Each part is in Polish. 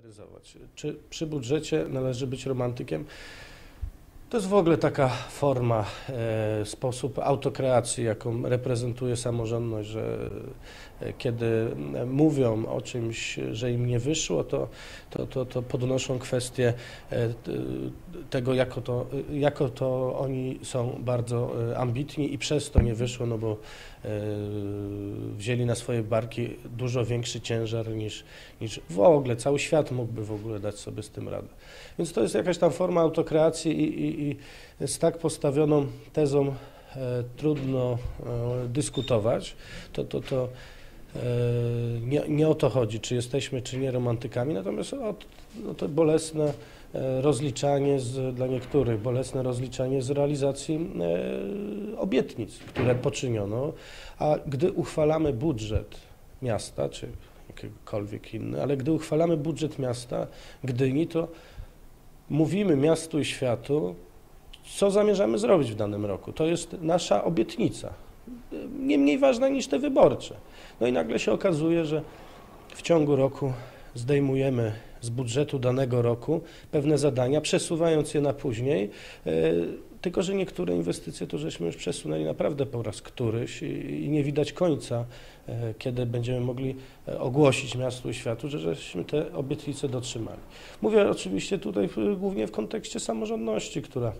charakteryzować. Czy przy budżecie należy być romantykiem? To jest w ogóle taka forma, e, sposób autokreacji, jaką reprezentuje samorządność, że e, kiedy mówią o czymś, że im nie wyszło, to, to, to, to podnoszą kwestię e, tego, jako to, jako to oni są bardzo e, ambitni i przez to nie wyszło, no bo e, wzięli na swoje barki dużo większy ciężar niż, niż w ogóle cały świat mógłby w ogóle dać sobie z tym radę. Więc to jest jakaś tam forma autokreacji i, i, i z tak postawioną tezą e, trudno e, dyskutować. To, to, to e, nie, nie o to chodzi, czy jesteśmy, czy nie romantykami, natomiast o, no to bolesne rozliczanie z, dla niektórych, bolesne rozliczanie z realizacji obietnic, które poczyniono, a gdy uchwalamy budżet miasta, czy jakiegokolwiek inny, ale gdy uchwalamy budżet miasta Gdyni, to mówimy miastu i światu, co zamierzamy zrobić w danym roku. To jest nasza obietnica, nie mniej ważna niż te wyborcze. No i nagle się okazuje, że w ciągu roku zdejmujemy z budżetu danego roku pewne zadania, przesuwając je na później. E, Tylko, że niektóre inwestycje to żeśmy już przesunęli naprawdę po raz któryś i nie widać końca, e, kiedy będziemy mogli e, ogłosić miastu i światu, że żeśmy te obietnice dotrzymali. Mówię oczywiście tutaj głównie w kontekście samorządności, która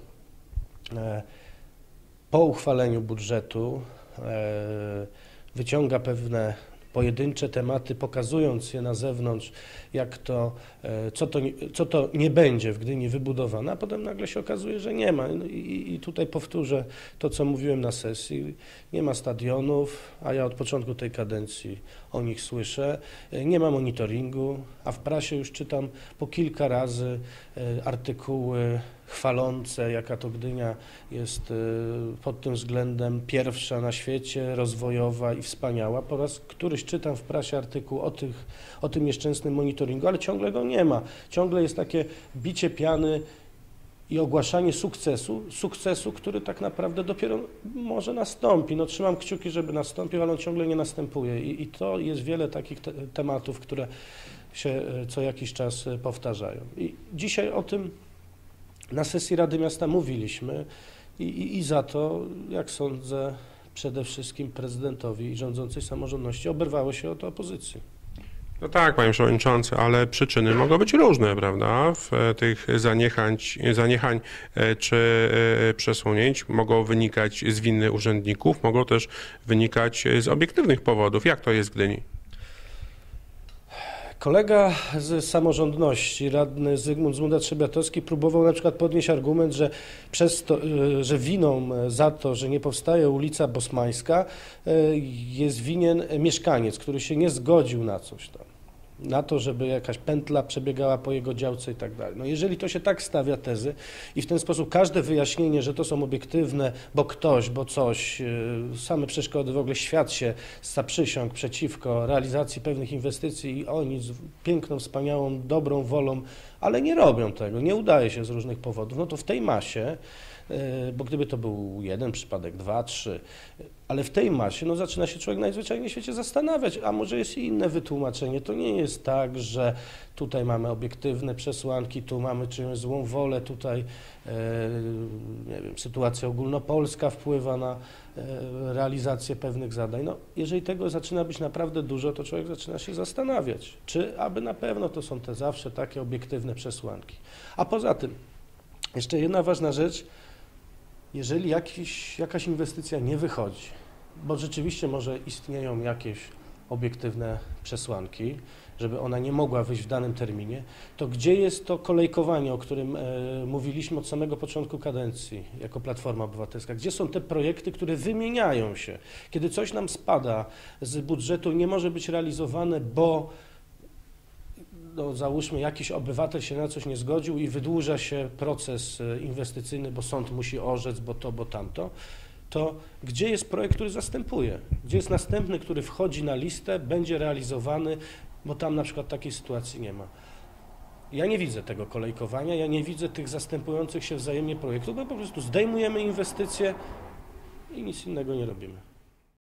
po uchwaleniu budżetu e, wyciąga pewne pojedyncze tematy, pokazując je na zewnątrz, jak to, e, co, to, co to nie będzie w Gdyni wybudowane, a potem nagle się okazuje, że nie ma. No i, I tutaj powtórzę to, co mówiłem na sesji. Nie ma stadionów, a ja od początku tej kadencji o nich słyszę. E, Nie ma monitoringu, a w prasie już czytam po kilka razy e, artykuły chwalące, jaka to Gdynia jest e, pod tym względem pierwsza na świecie, rozwojowa i wspaniała. Po raz któryś czytam w prasie artykuł o, tych, o tym nieszczęsnym monitoringu, ale ciągle go nie ma. Ciągle jest takie bicie piany i ogłaszanie sukcesu, sukcesu, który tak naprawdę dopiero może nastąpi. No trzymam kciuki, żeby nastąpił, ale on ciągle nie następuje i, i to jest wiele takich te, tematów, które się e, co jakiś czas e, powtarzają. I dzisiaj o tym na sesji Rady Miasta mówiliśmy i, i, i za to, jak sądzę, przede wszystkim prezydentowi i rządzącej samorządności oberwało się od opozycji. No tak, panie przewodniczący, ale przyczyny mogą być różne, prawda? W e, tych zaniechań, zaniechań e, czy e, przesunięć mogą wynikać z winy urzędników, mogą też wynikać z obiektywnych powodów. Jak to jest w Gdyni? Kolega z samorządności, radny Zygmunt Zmunda-Trzebiatowski próbował na przykład podnieść argument, że, przez to, y, że winą za to, że nie powstaje ulica Bosmańska y, jest winien mieszkaniec, który się nie zgodził na coś tam. Na to, żeby jakaś pętla przebiegała po jego działce i tak dalej. No jeżeli to się tak stawia tezy i w ten sposób każde wyjaśnienie, że to są obiektywne, bo ktoś, bo coś, y, same przeszkody, w ogóle świat się zaprzysiąg przeciwko realizacji pewnych inwestycji i oni z piękną, wspaniałą, dobrą wolą, ale nie robią tego, nie udaje się z różnych powodów, no to w tej masie, bo gdyby to był jeden przypadek, dwa, trzy, ale w tej masie no, zaczyna się człowiek najzwyczajniej w świecie zastanawiać, a może jest inne wytłumaczenie. To nie jest tak, że tutaj mamy obiektywne przesłanki, tu mamy czyjąś złą wolę, tutaj e, nie wiem, sytuacja ogólnopolska wpływa na e, realizację pewnych zadań. No, jeżeli tego zaczyna być naprawdę dużo, to człowiek zaczyna się zastanawiać, czy aby na pewno to są te zawsze takie obiektywne przesłanki. A poza tym, jeszcze jedna ważna rzecz, jeżeli jakiś, jakaś inwestycja nie wychodzi, bo rzeczywiście może istnieją jakieś obiektywne przesłanki, żeby ona nie mogła wyjść w danym terminie, to gdzie jest to kolejkowanie, o którym e, mówiliśmy od samego początku kadencji jako Platforma Obywatelska? Gdzie są te projekty, które wymieniają się? Kiedy coś nam spada z budżetu, nie może być realizowane, bo no, załóżmy, jakiś obywatel się na coś nie zgodził i wydłuża się proces e, inwestycyjny, bo sąd musi orzec, bo to, bo tamto, to gdzie jest projekt, który zastępuje? Gdzie jest następny, który wchodzi na listę, będzie realizowany, bo tam na przykład takiej sytuacji nie ma. Ja nie widzę tego kolejkowania, ja nie widzę tych zastępujących się wzajemnie projektów, bo po prostu zdejmujemy inwestycje i nic innego nie robimy.